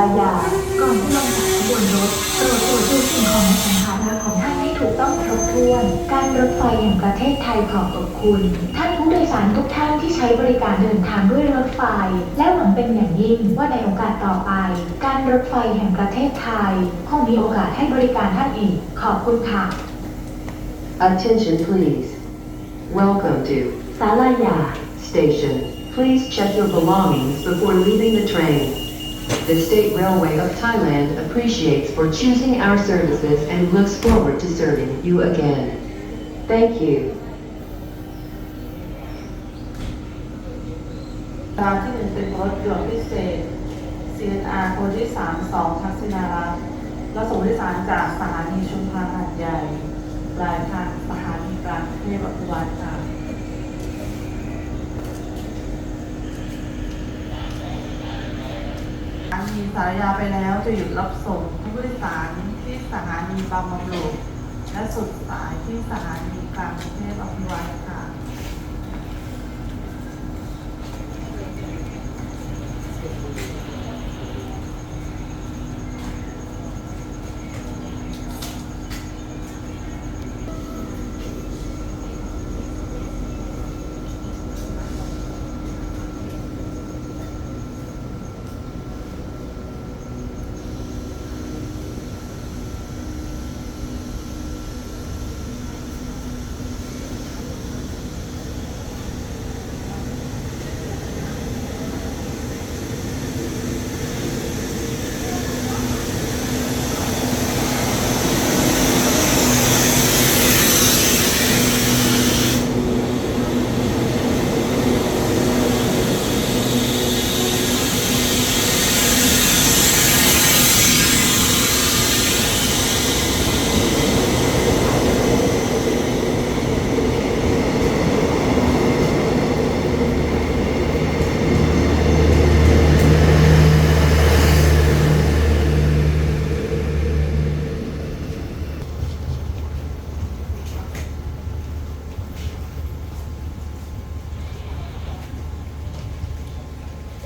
ลายา ก่อนที่ลงจากขบวนรถตรวจตรวจดูสิ่งของในสัมภาระของท่านให้ถูกต้องครบถ้วน การรถไฟแห่งประเทศไทยขอขอบคุณ ท่านผู้โดยสารทุกท่านที่ใช้บริการเดินทางด้วยรถไฟ และหวังเป็นอย่างยิ่งว่าในโอกาสต่อไป การรถไฟแห่งประเทศไทยคงมีโอกาสให้บริการท่านอีก ขอบคุณค่ะ Attention please Welcome to สาลายา Station Please check your belongings before leaving the train The State Railway of Thailand appreciates for choosing our services and looks forward to serving you again. Thank you. รางที่หนึ่งเป็นรถด่วนพิเศษ CNR โคที่สามสองทักษิณารัตน์และส่งผู้โดยสารจากสถานีชุมพรหาดใหญ่ปลายทางสถานีกลางเทพอภิวัตค่ะ มีสารยาไปแล้วจะหยุดรับส่งผู้โดยสารที่สถานีบางบำรุงและสุดสายที่สถานีกลางกรุงเทพอภิวัต